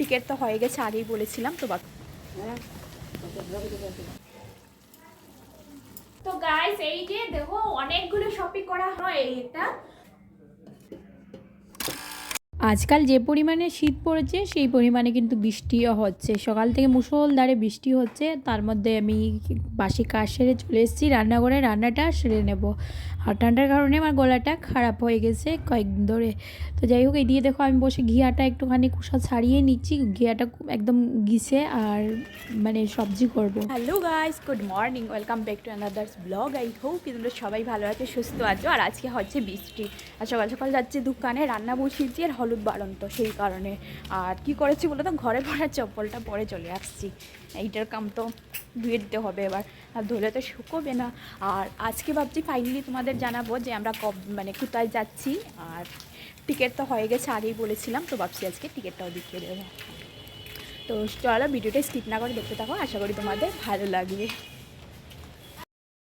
Ticket তো হয়ে গেছে, আগেই বলেছিলাম, তো তো গাইস এই যে দেখো, অনেকগুলো শপিং করা হয় এইটা আজকাল যে পরিমাণে শীত পড়েছে, সেই পরিমাণে কিন্তু বৃষ্টিও হচ্ছে। সকাল থেকে মুষলধারে বৃষ্টি হচ্ছে, তার মধ্যে আমি বাসি কাজ সেরে চলে এসেছি, রান্নাঘরে রান্নাটা সেরে নেব। আর ঠান্ডার কারণে আমার গলাটা খারাপ হয়ে গেছে কয়েকদিন ধরে। তো যাই হোক এই দিয়ে দেখো, আমি বসে ঘিয়াটা একটুখানি কুসা ছাড়িয়ে নিচ্ছি, ঘিয়াটা একদম গিসে আর মানে সবজি করব। Hello guys good morning welcome back to another's blog I hope কি তোমরা সবাই ভালো আছে, সুস্থ আছো। আর আজকে হচ্ছে বৃষ্টি। আর সকাল সকাল যাচ্ছে দোকানে, রান্না বসিয়েছি, আর হলুদ বাড়ন্ত সেই কারণে। আর কি করেছি বলো তো ঘরে পড়া চপ্পলটা পরে চলে আসছি। এইটার কাম তো ধুয়ে দিতে হবে এবার, আর ধুলে তো শুকোবে না। আর আজকে ভাবছি ফাইনালি তোমাদের জানাব যে আমরা কব মানে কোথায় যাচ্ছি। আর টিকিট তো হয়ে গেছে আগেই বলেছিলাম, তো ভাবছি আজকে টিকিটটাও দেখিয়ে দেবো। তো চলো ভিডিওটা স্কিপ না করে দেখতে থাকো, আশা করি তোমাদের ভালো লাগবে।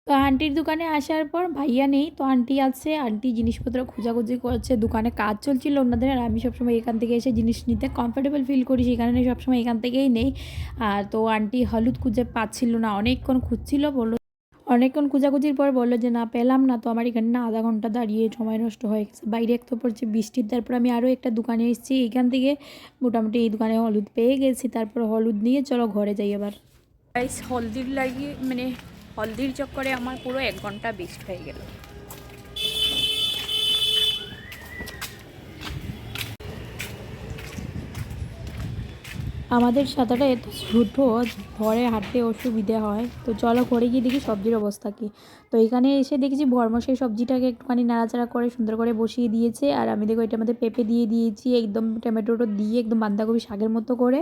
তো আন্টির দোকানে আসার পর ভাইয়া নেই, তো আন্টি আছে, আন্টি জিনিসপত্র খোঁজাখুঁজি করছে, দোকানে কাজ চলছিল অন্যদের আর আমি সবসময় এখান থেকে এসে জিনিস নিতে কমফোর্টেবল ফিল করি সেই কারণে সবসময় এখান থেকেই নেই। আর তো আন্টি হলুদ খুঁজে পাচ্ছিল না, অনেকক্ষণ খুঁজছিল, বলল, অনেকক্ষণ খোঁজাখুঁজির পর বলল যে, না, পেলাম না, তো আমার এখানে না আধা ঘণ্টা দাঁড়িয়ে সময় নষ্ট হয়ে গেছে। বাইরে এক তো পড়ছে বৃষ্টির, তারপর আমি আরও একটা দোকানে এসেছি, এখান থেকে মোটামুটি এই দোকানে হলুদ পেয়ে গেছি, তারপর হলুদ নিয়ে চলো ঘরে যাই আবার হলদির লাগিয়ে মানে হলদির চক্করে আমার পুরো এক ঘণ্টা বেস্ট হয়ে গেল। আমাদের সাঁতারটা এত ছোটো ভরে হাঁটতে অসুবিধে হয়। তো চলো ঘরে গিয়ে দেখি সবজির অবস্থা কী। তো এখানে এসে দেখেছি ভরমশাই সবজিটাকে একটুখানি নাড়াচাড়া করে সুন্দর করে বসিয়ে দিয়েছে। আর আমি দেখো এটার মধ্যে পেঁপে দিয়ে দিয়েছি, একদম টমেটোটো দিয়ে একদম বাঁধাকপি শাকের মতো করে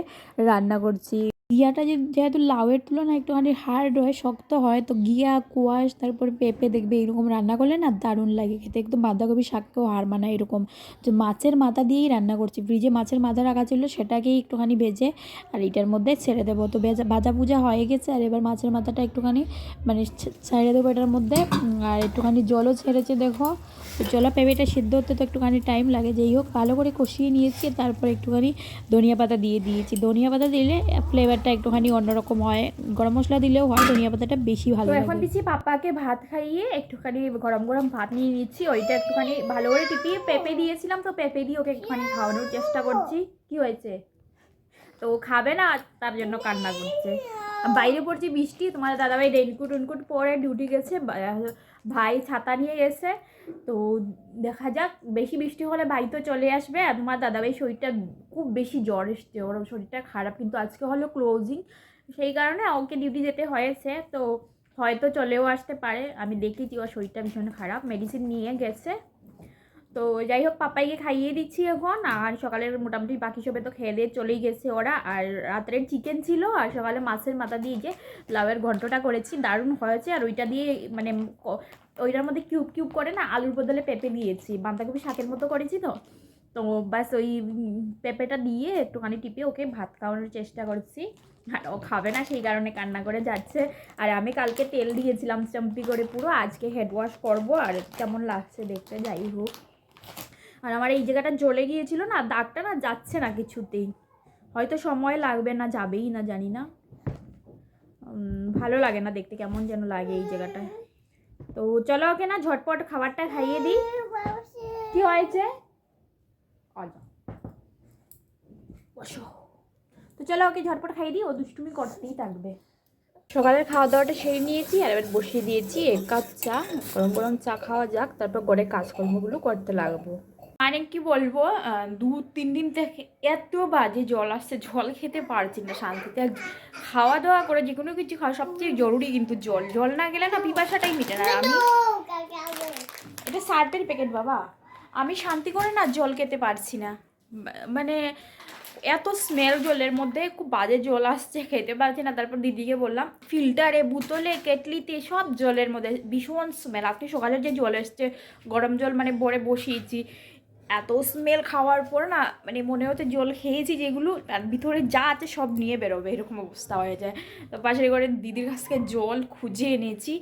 রান্না করছি। ঘিয়াটা যে যেহেতু লাউয়ের তুলনায় একটুখানি হার্ড হয়, শক্ত হয়, তো ঘিয়া কুয়াশ, তারপর পেঁপে দেখবে এরকম রান্না করলে না দারুণ লাগে খেতে। একদম বাঁধাকপি শাককেও হার মানায় এরকম। যে মাছের মাথা দিয়েই রান্না করছি। ফ্রিজে মাছের মাথা রাখা ছিল, সেটাকেই একটুখানি ভেজে আর এটার মধ্যে ছেড়ে দেবো। তো ভেজা, ভাজা পূজা হয়ে গেছে আর এবার মাছের মাথাটা একটুখানি মানে ছেড়ে দেবো এটার মধ্যে। আর একটুখানি জলও ছেড়েছে, দেখো। চলো পেঁপেটা সিদ্ধ হতে তো একটুখানি টাইম লাগে। যেই হোক, ভালো করে কষিয়ে নিয়েছি, তারপর একটুখানি ধনিয়া পাতা দিয়ে দিয়েছি। ধনিয়া পাতা দিলে ফ্লেভারটা একটুখানি অন্যরকম হয়। গরম মশলা দিলেও হয় ধনিয়া পাতাটা বেশি ভালো তো এখন দিচ্ছি পাপাকে ভাত খাইয়ে একটুখানি গরম গরম ভাত নিয়ে নিচ্ছি ওইটা একটুখানি ভালো করে টিপিয়ে পেঁপে দিয়েছিলাম তো পেঁপে দিয়ে ওকে একটুখানি খাওয়ানোর চেষ্টা করছি। কি হয়েছে? তো খাবে না তার জন্য কান্না করছে। বাইরে পড়ছি বৃষ্টি তোমার দাদাভাই রেনকুট উনকুট পরে ডিউটি গেছে ভাই ছাতা নিয়ে গেছে। তো দেখা যাক, বেশি বৃষ্টি হলে ভাই তো চলে আসবে। আর তোমার দাদাভাই শরীরটা খুব বেশি জ্বর এসছে। ওর শরীরটা খারাপ, কিন্তু আজকে হলো ক্লোজিং সেই কারণে ওকে ডিউটি যেতে হয়েছে। তো হয়তো চলেও আসতে পারে। আমি দেখেছি ওর শরীরটা ভীষণ খারাপ। মেডিসিন নিয়ে গেছে। তো যাই হোক পাপাইকে খাইয়ে দিচ্ছি এখন। আর সকালের মোটামুটি বাকি সবে তো খেয়ে দিয়ে চলেই গেছে ওরা। আর রাত্রের চিকেন ছিল, আর সকালে মাছের মাথা দিয়ে যে লাউয়ের ঘন্টটা করেছি, দারুণ হয়েছে। আর ওইটা দিয়ে মানে ওইটার মধ্যে কিউব কিউব করে না আলুর বদলে পেঁপে দিয়েছি। বাঁধাকপি শাকের মতো করেছি তো। তো ব্যাস ওই পেঁপেটা দিয়ে একটুখানি টিপে ওকে ভাত খাওয়ানোর চেষ্টা করছি। আর ও খাবে না সেই কারণে কান্না করে যাচ্ছে। আর আমি কালকে তেল দিয়েছিলাম, চাম্পি করে পুরো। আজকে হেড ওয়াশ করব। আর কেমন লাগছে দেখতে যাই হোক। আর আমার এই জায়গাটা জ্বলে গিয়েছিল না, দাগটা না যাচ্ছে না কিছুতেই। হয়তো সময় লাগবে না, যাবেই না, জানি না। ভালো লাগে না দেখতে, কেমন যেন লাগে এই জায়গাটায় তো চলো ওকে না ঝটপট খাবারটা খাইয়ে দিই। কি হয়েছে। তো চলো ওকে ঝটপট খাইয়ে দিই, ও দুষ্টুমি করতেই থাকবে। সকালের খাওয়া দাওয়াটা সেরে নিয়েছি, আর এবার বসিয়ে দিয়েছি এক কাপ চা। গরম গরম চা খাওয়া যাক, তারপর ঘরে কাজকর্মগুলো করতে লাগবো। মানে কি বলব দু, তিন দিন থেকে এত বাজে জল আসছে, জল খেতে পারছি না শান্তিতে। খাওয়া দাওয়া করে যে কোনো কিছু খাওয়া সবচেয়ে জরুরি কিন্তু জল। জল না গেলে না পিপাসাটাই মিটে না। আমি এটা সার্ফের প্যাকেট বাবা। আমি শান্তি করে না জল খেতে পারছি না। মানে এত স্মেল জলের মধ্যে খুব বাজে জল আসছে, খেতে পারছি না। তারপর দিদিকে বললাম, ফিল্টারে, বোতলে, কেটলিতে সব জলের মধ্যে ভীষণ স্মেল আজকে সকালে যে জল এসছে, গরম জল মানে ভরে বসিয়েছি। এত স্মেল খাওয়ার পর না মানে মনে হচ্ছে জল খেয়েছি যেগুলো তার ভিতরে যা আছে সব নিয়ে বেরোবে, এরকম অবস্থা হয়ে যায়। তো পাশের ঘরে দিদির কাছ থেকে জল খুঁজে এনেছি।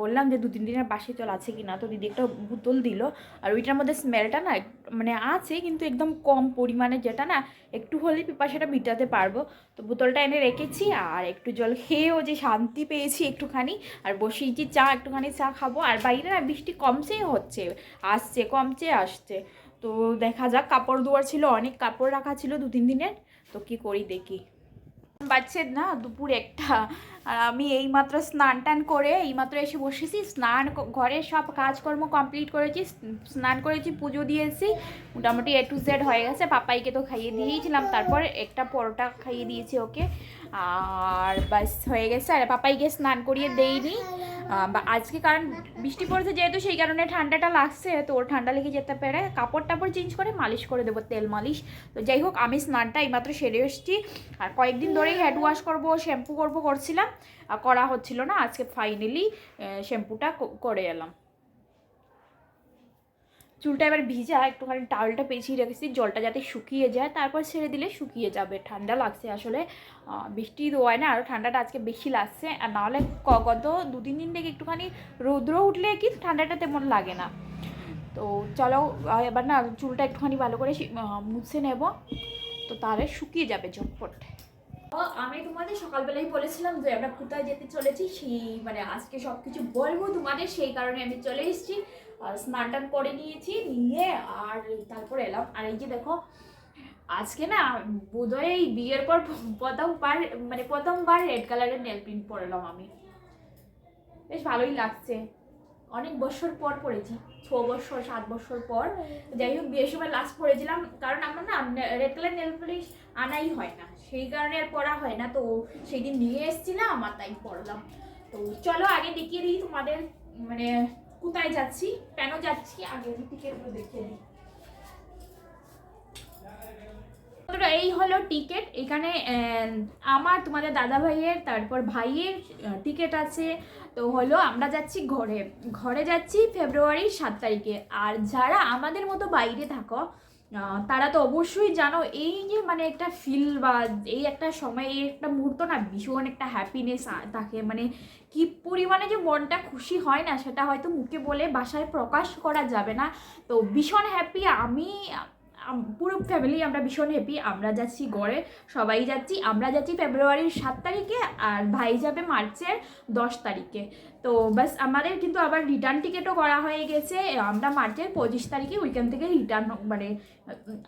বললাম যে দু, তিন দিনের বাসি জল আছে কি না তো দিদি একটা বোতল দিল। আর ওইটার মধ্যে স্মেলটা না মানে আছে, কিন্তু একদম কম পরিমাণে যেটা না, একটু হলেই পিপাসাটা মিটাতে পারব। তো বোতলটা এনে রেখেছি, আর একটু জল খেয়েও যে শান্তি পেয়েছি একটুখানি, আর বসিয়েছি চা, একটুখানি চা খাব। আর বাইরে না বৃষ্টি কমছে হচ্ছে, আসছে, কমছে, আসছে। তো দেখা যাক, কাপড় ধোয়ার ছিল, অনেক কাপড় রাখা ছিল দু, তিন দিনের। তো কি করি দেখি। বাচ্চে না, দুপুর একটা। আর আমি এইমাত্র স্নান টান করে এইমাত্র এসে বসেছি, স্নান ঘরের সব কাজকর্ম কমপ্লিট করেছি স্নান করেছি, পুজো দিয়েছি। মোটামুটি এ টু জেড হয়ে গেছে, পাপাইকে তো খাইয়ে দিয়েছিলাম, তারপর একটা পরোটা খাইয়ে দিয়েছি ওকে। আর বাস হয়ে গেছে। আর পাপাইকে স্নান করিয়ে আহ, বা আজকে কারণ বৃষ্টি পড়েছে যেহেতু সেই কারণে ঠান্ডাটা লাগছে তো ওর ঠান্ডা লেগে যেতে পারে। কাপড় টাপড় চেঞ্জ করে মালিশ করে দেবো তেল মালিশ। তো যাই হোক আমি স্নানটা এইমাত্র সেরে এসেছি। আর কয়েকদিন ধরেই হেড ওয়াশ করব শ্যাম্পু করব করছিলাম। আর করা হচ্ছিল না আজকে ফাইনালি শ্যাম্পুটা করে এলাম। চুলটা এবার ভিজা, একটুখানি টাওয়েলটা পেঁচিয়ে রেখেছি, জলটা যাতে শুকিয়ে যায়, তারপর ছেড়ে দিলে শুকিয়ে যাবে। ঠান্ডা লাগছে আসলে। বৃষ্টি হয় না আরও ঠান্ডাটা আজকে বেশি লাগছে। আর নাহলে গত দু তিন দিন থেকে একটুখানি রৌদ্র উঠলে কি ঠান্ডাটা তেমন লাগে না। তো চলো এবার না চুলটা একটুখানি ভালো করে মুছে নেব। তো তাহলে শুকিয়ে যাবে ঝটপট। আমি তোমাদের সকালবেলাই বলেছিলাম যে আমরা কোথায় যেতে চলেছি, সেই মানে আজকে সব কিছু বলব তোমাদের, সেই কারণে আমি চলে এসেছি। আর স্নান করে নিয়েছি, নিয়ে আর তারপর এলাম। আর এই যে দেখো, আজকে না বোধহয় এই বিয়ের পর প্রথমবার মানে প্রথমবার রেড কালারের নেল প্রিন্ট পরলাম আমি। বেশ ভালোই লাগছে। অনেক বছর পর পড়েছি ছ বছর, সাত বছর পর। যাই হোক, বিয়ের সময় লাস্ট পড়েছিলাম কারণ আমার না রেড কালার নেল পলিশ আনাই হয় না। সেই কারণে আর পড়া হয় না, তো সেই দিন নিয়ে এসেছিলাম আমার তাই পড়লাম তো চলো আগে দেখিয়ে দিই তোমাদের মানে কোথায় যাচ্ছি? কেন যাচ্ছি? আগে টিকিটগুলো দেখিয়ে দিই। এই হলো টিকিট এখানে আমার, তোমাদের দাদা ভাইয়ের তারপর ভাইয়ের টিকিট আছে। তো হলো, আমরা যাচ্ছি ঘরে। ঘরে যাচ্ছি ফেব্রুয়ারির সাত তারিখে। আর যারা আমাদের মতো বাইরে থাকো তারা তো অবশ্যই জানো, এই যে মানে একটা ফিল বা এই একটা সময়, এই একটা মুহূর্ত না ভীষণ একটা হ্যাপিনেস থাকে। মানে কি পরিমাণে যে মনটা খুশি হয় না, সেটা হয়তো মুখে বলে বাসায় প্রকাশ করা যাবে না। তো ভীষণ হ্যাপি আমি পুরো ফ্যামিলি আমরা ভীষণ হ্যাপি আমরা যাচ্ছি গড়ে, সবাই যাচ্ছি। আমরা যাচ্ছি ফেব্রুয়ারির সাত তারিখে আর ভাই যাবে মার্চের দশ তারিখে। তো বাস আমাদের কিন্তু আবার রিটার্ন টিকিটও করা হয়ে গেছে। আমরা মার্চের পঁচিশ তারিখে ওইখান থেকে রিটার্ন মানে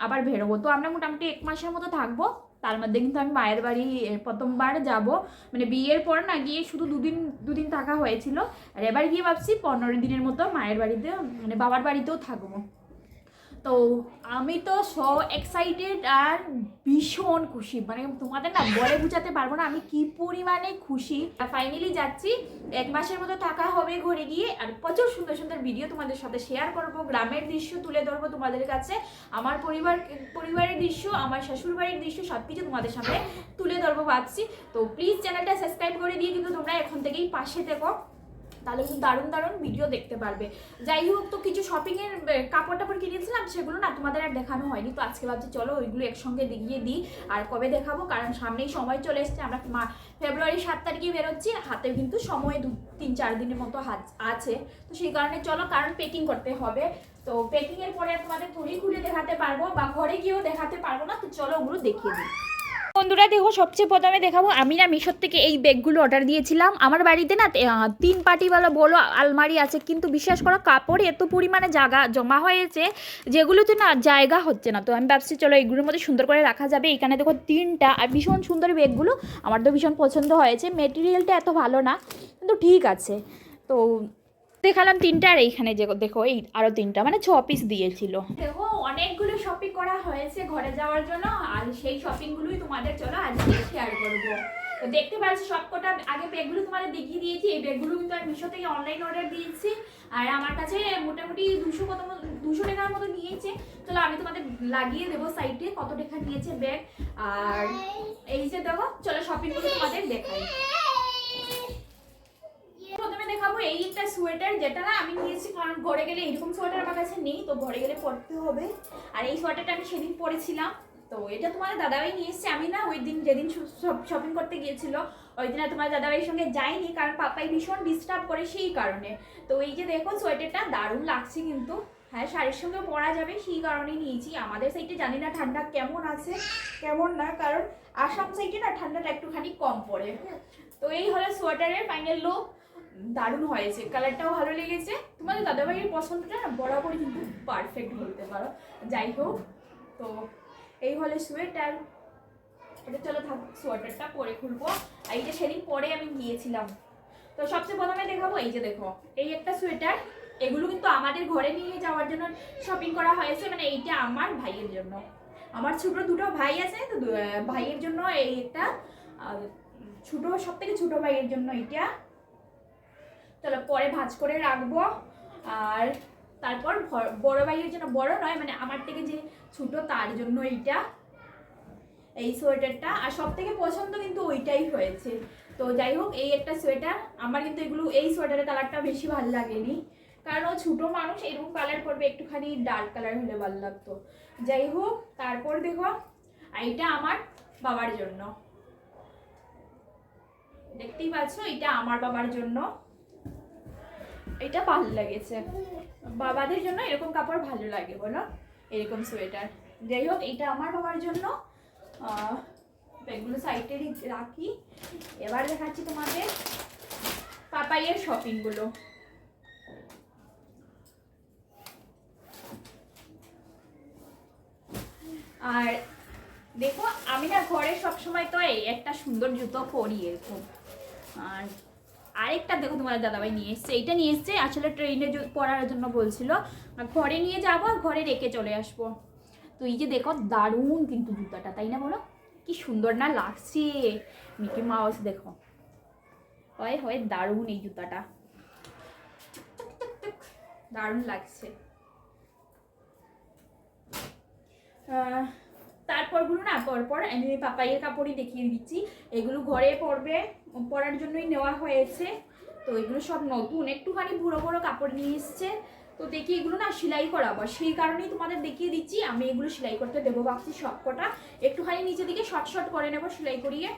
আবার বেরোবো। তো আমরা মোটামুটি এক মাসের মতো থাকব। তার মধ্যে কিন্তু আমি মায়ের বাড়ি প্রথমবার যাব। মানে বিয়ের পর না গিয়ে শুধু দুদিন দুদিন থাকা হয়েছিল। আর এবার গিয়ে ভাবছি পনেরো দিনের মতো মায়ের বাড়িতে মানে বাবার বাড়িতেও থাকব। তো আমি তো সো এক্সাইটেড আর ভীষণ খুশি। মানে তোমাদের না বলে বোঝাতে পারব না আমি কি পরিমাণে খুশি। ফাইনালি যাচ্ছি, এক মাসের মতো থাকা হবে ঘুরে গিয়ে আর প্রচুর সুন্দর সুন্দর ভিডিও তোমাদের সাথে শেয়ার করব, গ্রামের দৃশ্য তুলে ধরবো তোমাদের কাছে, আমার পরিবার, পরিবারের দৃশ্য, আমার শ্বশুর বাড়ির দৃশ্য সব কিছু তোমাদের সামনে তুলে ধরবো ভাবছি। তো প্লিজ চ্যানেলটা সাবস্ক্রাইব করে দিয়ে কিন্তু তোমরা এখন থেকেই পাশে থেকো। তাহলে কিন্তু দারুণ দারুণ ভিডিও দেখতে পারবে। যাই হোক, তো কিছু শপিংয়ের কাপড় টাপড় কিনেছিলাম, সেগুলো না তোমাদের আর দেখানো হয়নি। তো আজকে ভাবছি চলো ওইগুলো একসঙ্গে দেখিয়ে দিই আর কবে দেখাবো, কারণ সামনেই সময় চলে এসছে। আমরা ফেব্রুয়ারি সাত তারিখে বেরোচ্ছি, হাতে কিন্তু সময় দু, তিন, চার দিনের মতো আছে। তো সেই কারণে চলো, কারণ পেকিং করতে হবে। তো পেকিংয়ের পরে তোমাদের থুড়ি খুলে দেখাতে পারব বা ঘরে গিয়েও দেখাতে পারব না, তো চলো ওগুলো দেখিয়ে দিই। বন্ধুরা, দেখো সবচেয়ে প্রথমে দেখাবো, আমি না মিশোর থেকে এই ব্যাগগুলো অর্ডার দিয়েছিলাম। আমার বাড়িতে না তিন পাটিওয়ালা বলো আলমারি আছে, কিন্তু বিশ্বাস করো, কাপড় এত পরিমাণে জায়গা জমা হয়েছে, যেগুলোতে না জায়গা হচ্ছে না। তো আমি ভাবছি, চলো এগুলোর মধ্যে সুন্দর করে রাখা যাবে। এখানে দেখো তিনটা, আর ভীষণ সুন্দর ব্যাগগুলো, আমার তো ভীষণ পছন্দ হয়েছে। মেটেরিয়ালটা এত ভালো না, কিন্তু ঠিক আছে। তো দেখালাম তিনটা আর এইখানে যে দেখো, এই আরও তিনটা মানে ছ পিস দিয়েছিল। দেখো, অনেকগুলো শপিং করা হয়েছে ঘরে যাওয়ার জন্য, আর সেই শপিংগুলোই তোমাদের চলো আজকে শেয়ার করব। তো দেখতে পাচ্ছ, সবকটা আগে ব্যাগগুলো তোমাদের দেখিয়ে দিয়েছি, এই ব্যাগগুলো কিন্তু আমি মিশো থেকে অনলাইন অর্ডার দিয়েছি, আর আমার কাছে মোটামুটি দুশো কত দুশো টাকার মতো নিয়েছে। চলো আমি তোমাদের লাগিয়ে দেবো সাইডে কত টাকা নিয়েছে ব্যাগ আর এই যে দেখো, চলো শপিংগুলো তোমাদের দেখাই। দেখাবো এই একটা সোয়েটার যেটা না আমি নিয়েছি, কারণ ঘরে গেলে এরকম সোয়েটার আমার কাছে নেই, তো ঘরে গেলে পরতে হবে। আর এই সোয়েটারটা আমি সেদিন পরেছিলাম। তো এটা তোমার দাদাভাই নিয়ে এসছে। আমি না ওই দিন যেদিন শপিং করতে গিয়েছিল, ওই দিন তোমার দাদাভাইয়ের সঙ্গে যাইনি, কারণ পাপাই ভীষণ ডিস্টার্ব করে সেই কারণে। তো এই যে দেখো, সোয়েটারটা দারুণ লাগছে কিন্তু। হ্যাঁ শাড়ির সঙ্গে পরা যাবে, সেই কারণেই নিয়েছি। আমাদের সাইডে জানি না ঠান্ডা কেমন আছে, কেমন না, কারণ আসাম সাইডে না ঠান্ডাটা একটুখানি কম পড়ে। তো এই হলো সোয়েটারের ফাইনাল লুক দারুণ হয়েছে। কালারটাও ভালো লেগেছে। তোমাদের দাদাভাইয়ের পছন্দটা বরাবরই কিন্তু পারফেক্ট বলতে পারো। যাই হোক, তো এই হলে সোয়েটার এটা চলো থাক সোয়েটারটা পরে খুলবো। আর এইটা সেদিন পরে আমি গিয়েছিলাম। তো সবচেয়ে প্রথমে দেখাবো, এই যে দেখো, এই একটা সোয়েটার এগুলো কিন্তু আমাদের ঘরে নিয়ে যাওয়ার জন্য শপিং করা হয়েছে মানে এইটা আমার ভাইয়ের জন্য। আমার ছোট দুটো ভাই আছে, তো ভাইয়ের জন্য এই একটা ছোট সব থেকে ছোট ভাইয়ের জন্য এইটা। চলো পরে ভাঁজ করে রাখব। আর তারপর বড় ভাইয়ের জন্য বড় নয় মানে আমার থেকে যে ছোটো তার জন্য এইটা, এই সোয়েটারটা। আর সব থেকে পছন্দ কিন্তু ওইটাই হয়েছে। তো যাই হোক, এই একটা সোয়েটার। আমার কিন্তু এগুলো, এই সোয়েটারের কালারটা বেশি ভালো লাগেনি। কারণ ও ছোটো মানুষ, এরকম কালার করবে একটুখানি ডার্ক কালার হলে ভালো লাগতো। যাই হোক, তারপর দেখো এটা আমার বাবার জন্য। দেখতেই পাচ্ছ এটা আমার বাবার জন্য। এটা ভালো লেগেছে। বাবাদের জন্য এরকম কাপড় ভালো লাগে বলো, এরকম সোয়েটার। যাই হোক, এটা আমার বাবার জন্য। এগুলো সাইডে রাখি। এবার দেখাচ্ছি তোমাদের পাপাইয়ের শপিংগুলো আর দেখো, আমি না ঘরে সবসময় তো এই একটা সুন্দর জুতো পরি এরকম। আর আরেকটা দেখো তোমার দাদাভাই নিয়ে এসছে এইটা নিয়ে এসছে আসলে ট্রেনে পড়ার জন্য বলছিল। ঘরে নিয়ে যাব ঘরে রেখে চলে আসব। তো এই যে দেখো দারুণ কিন্তু জুতাটা তাই না বলো? কি সুন্দর না লাগছে। মিকি মাউস দেখো। হয় হয় দারুণ এই জুতাটা। দারুণ লাগছে। আহ, তারপরগুলো না পরপর আমি পাপাইয়ের কাপড়ই দেখিয়ে দিচ্ছি। এগুলো ঘরে পরবে পরার জন্যই নেওয়া হয়েছে। তো এগুলো সব নতুন। একটুখানি বুড়ো বড়ো কাপড় নিয়ে এসছে। তো দেখি এগুলো না সেলাই করাবো। সেই কারণেই তোমাদের দেখিয়ে দিচ্ছি, আমি এগুলো সেলাই করতে দেবো ভাবছি সব কটা একটুখানি নিচে দিকে শর্ট শর্ট করে নেব সেলাই করিয়ে।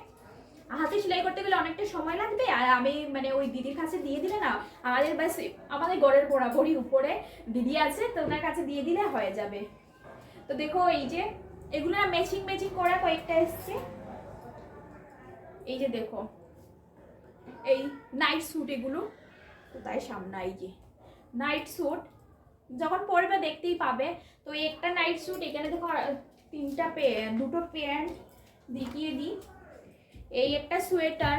হাতে সেলাই করতে গেলে অনেকটা সময় লাগবে। আর আমি মানে ওই দিদির কাছে দিয়ে দিলে না, আমাদের ব্যাস আমাদের গড়ের বরাবরই উপরে দিদি আছে, তো ওনার কাছে দিয়ে দিলে হয়ে যাবে। তো দেখো এই যে, এগুলো না ম্যাচিং ম্যাচিং করা কয়েকটা এসছে। এই যে দেখো এই নাইট স্যুট এগুলো তো তাই সামনে এই যে নাইট স্যুট যখন পরবে দেখতেই পাবে। তো একটা নাইট স্যুট এখানে দেখো তিনটা দুটো প্যান্ট দেখিয়ে দিই। এই একটা সোয়েটার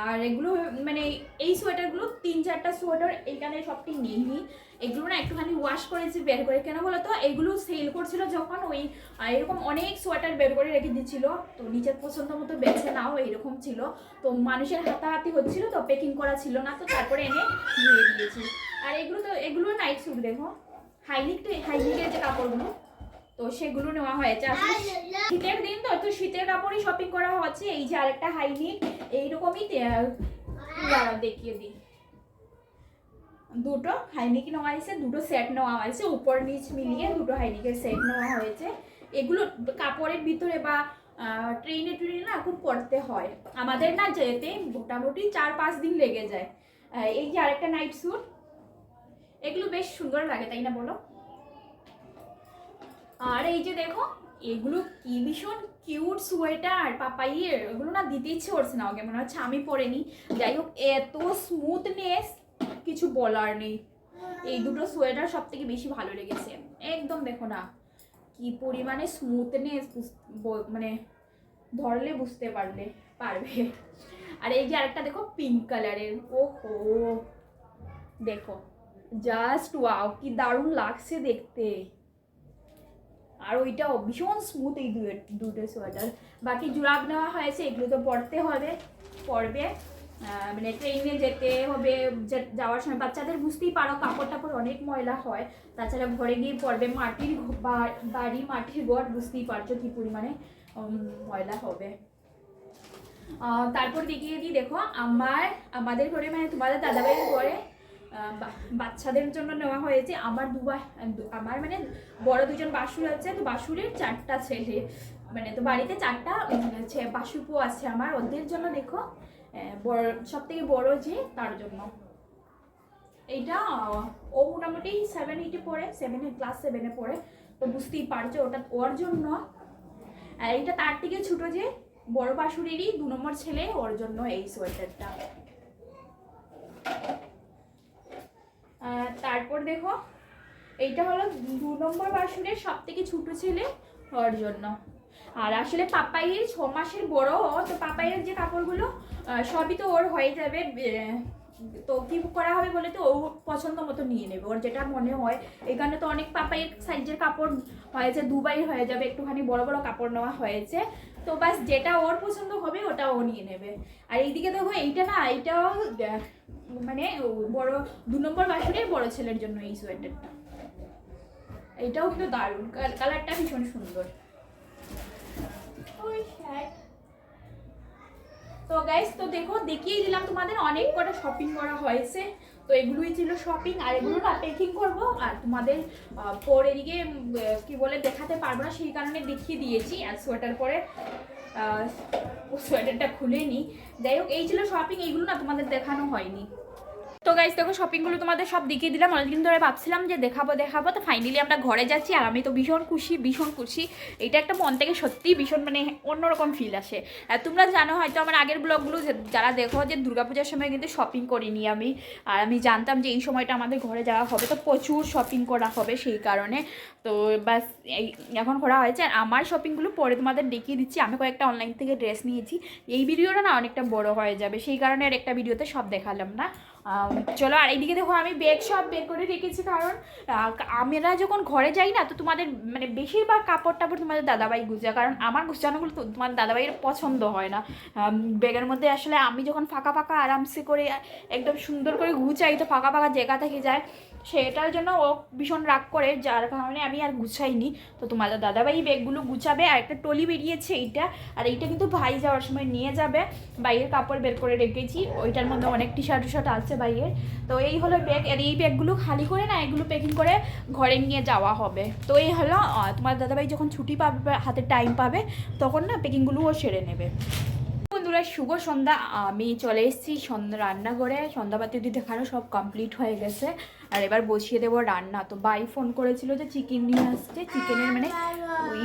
আর এগুলো মানে এই সোয়েটারগুলো, তিন চারটা সোয়েটার এখানে সবটি নেইনি এগুলো না একটুখানি ওয়াশ করেছি, বের করে। কেন বলো তো? এগুলো সেল করছিল যখন ওই এরকম অনেক সোয়েটার বের করে রেখে দিচ্ছিল তো নিজের পছন্দ মতো বেছে নাও, এরকম ছিল। তো মানুষের হাতাহাতি হচ্ছিল, তো প্যাকিং করা ছিল না, তো তারপরে এনে ধুয়ে দিয়েছি। আর এগুলো তো, এগুলো নাইট স্যুট দেখো। হাইনিক হাইনিকের যে কাপড়গুলো তো সেগুলো নেওয়া হয়েছে। শীতের দিন তো তো শীতের কাপড়ই শপিং করা হচ্ছে। এই যে আরেকটা হাইনিক, এইরকমই দেখিয়ে দিই। দুটো হাইনিক নেওয়া হয়েছে, দুটো সেট নেওয়া হয়েছে, উপর নিচ মিলিয়ে দুটো হাইনিকের সেট নেওয়া হয়েছে। এগুলো কাপড়ের ভিতরে বা ট্রেনে ট্রেনে না খুব পড়তে হয়। আমাদের না যেতে মোটামুটি চার পাঁচ দিন লেগে যায়। এই যে আরেকটা নাইট স্যুট এগুলো বেশ সুন্দর লাগে, তাই না বলো? আর এই যে দেখো, এগুলো কি ভীষণ কিউট সোয়েটার পাপাইয়ের এগুলো না দিতে ইচ্ছে করছে না ওকে মনে হচ্ছে আমি পরে যাই হোক, এত স্মুথনেস কিছু বলার নেই। এই দুটো সোয়েটার সব থেকে বেশি ভালো লেগেছে। একদম দেখো না, কি পরিমাণে স্মুথনেস মানে ধরলে বুঝতে পারলে, পারবে। আর এই যে আরেকটা দেখো পিঙ্ক কালারের ও হো দেখো জাস্ট ওয়াও কি দারুণ লাগছে দেখতে। আর ওইটাও ভীষণ স্মুথ এই দুটো সোয়েটার। বাকি জুরাব নেওয়া হয়েছে, এগুলো তো পরতে হবে, পরবে। মানে ট্রেনে যেতে হবে যাওয়ার সময়। বাচ্চাদের বুঝতেই পারো কাপড় টাপড় অনেক ময়লা হয়। তাছাড়া ঘরে গিয়ে পরবে। মাটির বাড়ি, মাটির ঘর বুঝতেই পারছ কি পরিমাণে ময়লা হবে। তারপর দেখিয়ে দিই, দেখো, আমার আমাদের ঘরে মানে তোমাদের দাদাভাইয়ের ঘরে বাচ্চাদের জন্য নেওয়া হয়েছে। আমার দু বা- দু- আমার মানে বড় দুজন বাসুর আছে, তো বাসুরের চারটা ছেলে। মানে তো বাড়িতে চারটা বাসুপো আছে আমার। ওদের জন্য দেখো বড় সব থেকে বড় যে, তার জন্য। এইটা, ও মোটামুটি সেভেন এইটে পড়ে সেভেনে ক্লাস সেভেনে পড়ে। তো বুঝতেই পারছ, ওটা ওর জন্য। এইটা তার থেকে ছোট যে, বড় বাসুরেরই দু নম্বর ছেলে, ওর জন্য এই সোয়েটারটা। আহ, তারপর দেখো এইটা হলো দু নম্বর বাসুরের সব থেকে ছোটো ছেলে হওয়ার জন্য। আর আসলে পাপাইয়ের ছ মাসের বড় তো পাপাইয়ের যে কাপড়গুলো সবই তো ওর হয়ে যাবে তো কি করা হবে বলে তো ও পছন্দ মতো নিয়ে নেবে। ওর যেটা মনে হয় এখানে তো অনেক পাপাইয়ের সাইজের কাপড় হয়েছে দুবাই হয়ে যাবে একটুখানি বড় বড় কাপড় নেওয়া হয়েছে। তো বাস যেটা ওর পছন্দ হবে, ওটা ও নিয়ে নেবে। আর এইদিকে দেখো, এইটা না, এইটাও মানে বড়, দু নম্বর বাসুরের বড় ছেলের জন্য এই সোয়েটারটা। এইটাও কিন্তু দারুণ কালারটা ভীষণ সুন্দর। shirt। তো গাইস তো দেখো দেখিয়ে দিলাম তোমাদের, অনেক কটা শপিং করা হয়েছে। তো এগুলোই ছিল শপিং আর এগুলো না প্যাকিং করব, আর তোমাদের পরে এদিকে কি বলে, দেখাতে পারব না, সেই কারণে দেখিয়ে দিয়েছি, আর সোয়েটার পরে সোয়েটারটা খুলে নি। যাই হোক, এই ছিল শপিং এইগুলো না তোমাদের দেখানো হয়নি। তো গাইস দেখো শপিংগুলো তোমাদের সব দেখিয়ে দিলাম। অনেকদিন ধরে ভাবছিলাম যে দেখাবো দেখাবো। তো ফাইনালি আমরা ঘরে যাচ্ছি আর আমি তো ভীষণ খুশি ভীষণ খুশি। এটা একটা মন থেকে সত্যিই ভীষণ মানে অন্যরকম ফিল আসে। আর তোমরা জানো হয়তো আমার আগের ব্লগগুলো যারা দেখো যে দুর্গাপূজার সময় কিন্তু শপিং করিনি আমি। আর আমি জানতাম যে এই সময়টা আমাদের ঘরে যাওয়া হবে, তো প্রচুর শপিং করা হবে সেই কারণে। তো ব্যাস এখন করা হয়েছে। আর আমার শপিংগুলো পরে তোমাদের দেখিয়ে দিচ্ছি। আমি কয়েকটা অনলাইন থেকে ড্রেস নিয়েছি। এই ভিডিওটা না অনেকটা বড় হয়ে যাবে। সেই কারণে আর একটা ভিডিওতে সব দেখালাম না। চলো আর এইদিকে দেখো আমি ব্যাগ সব বের করে রেখেছি, কারণ আমরা যখন ঘরে যাই না, তো তোমাদের মানে বেশিরভাগ কাপড় টাপড় তোমাদের দাদাভাই গুজা কারণ আমার গুজানোগুলো তো তোমার দাদাভাইয়ের পছন্দ হয় না। ব্যাগের মধ্যে আসলে আমি যখন ফাঁকা ফাঁকা আরামসে করে, একদম সুন্দর করে গুছাই, তো ফাঁকা ফাঁকা জায়গা থেকে যায়, সেটার জন্য ও ভীষণ রাগ করে, যার কারণে আমি আর গুছাইনি। তো তোমাদের দাদাভাই ব্যাগগুলো গুছাবে, আর একটা টলি বেরিয়েছে এইটা, আর এইটা কিন্তু ভাই যাওয়ার সময় নিয়ে যাবে। বাইরের কাপড় বের করে রেখেছি, ওইটার মধ্যে অনেক টি শার্ট শার্ট আছে বাইরের তো এই হলো ব্যাগ আর এই ব্যাগগুলো খালি করে না, এগুলো প্যাকিং করে ঘরে নিয়ে যাওয়া হবে। তো এই হলো তোমার দাদাভাই যখন ছুটি পাবে হাতে টাইম পাবে, তখন না প্যাকিংগুলোও সেরে নেবে। বন্ধুরা, শুভ সন্ধ্যা। আমি চলে এসেছি সন্ধ্যা রান্নাঘরে। সন্ধ্যাবাতি যদি দেখানো সব কমপ্লিট হয়ে গেছে। আর এবার বসিয়ে দেবো রান্না। তো বাই ফোন করেছিল যে চিকেন নিয়ে আসছে। চিকেনের মানে ওই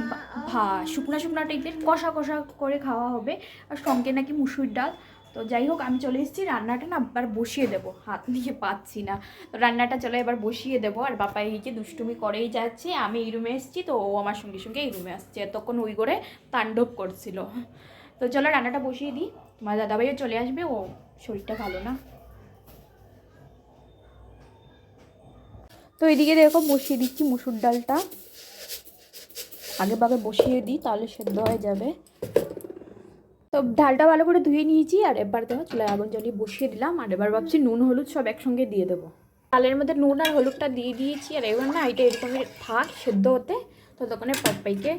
ভা শুকনো শুকনো টাইপের কষা কষা করে খাওয়া হবে। আর সঙ্গে নাকি মুসুর ডাল। তো যাই হোক, আমি চলে এসেছি, রান্নাটা না এবার বসিয়ে দেবো। হাত নিয়ে পাচ্ছি না। তো রান্নাটা চলে এবার বসিয়ে দেবো। আর বাবা এই যে দুষ্টুমি করেই যাচ্ছে, আমি এই রুমে এসেছি, তো ও আমার সঙ্গে সঙ্গে এই রুমে আসছে। তখন ওই করে তাণ্ডব করছিল। তো চলো রান্নাটা বসিয়ে দিই। তোমার দাদাভাইও চলে আসবে, ও শরীরটা ভালো না। তো এদিকে দেখো, বসিয়ে দিচ্ছি মুসুর ডালটা। আগে ভাগে বসিয়ে দিই, তাহলে সেদ্ধ হয়ে যাবে। তো ডালটা ভালো করে ধুয়ে নিয়েছি আর এবার দেখো চুলায় আগুন জ্বালিয়ে বসিয়ে দিলাম আর এবার ভাবছি নুন হলুদ সব একসঙ্গে দিয়ে দেবো। ডালের মধ্যে নুন আর হলুদটা দিয়ে দিয়েছি আর এবার না এটা এরকমই থাক, সেদ্ধ হতে। তো তখন পাপ্পাইকে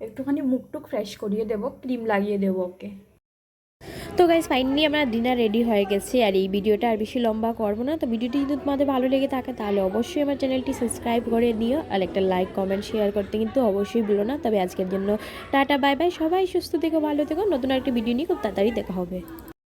একটুখানি মুখটুক ফ্রেশ করিয়ে দেবো, ক্রিম লাগিয়ে দেবো ওকে। তো গাইজ ফাইনালি আমার ডিনার রেডি হয়ে গেছে আর এই ভিডিওটা আর বেশি লম্বা করব না। তো ভিডিওটি যদি তোমাদের ভালো লেগে থাকে, তাহলে অবশ্যই আমার চ্যানেলটি সাবস্ক্রাইব করে নিও আর একটা লাইক কমেন্ট শেয়ার করতে কিন্তু অবশ্যই ভুলো না। তবে আজকের জন্য টাটা বাই বাই সবাই সুস্থ থেকো, ভালো থেকো। নতুন একটা ভিডিও নিয়ে খুব তাড়াতাড়ি দেখা হবে।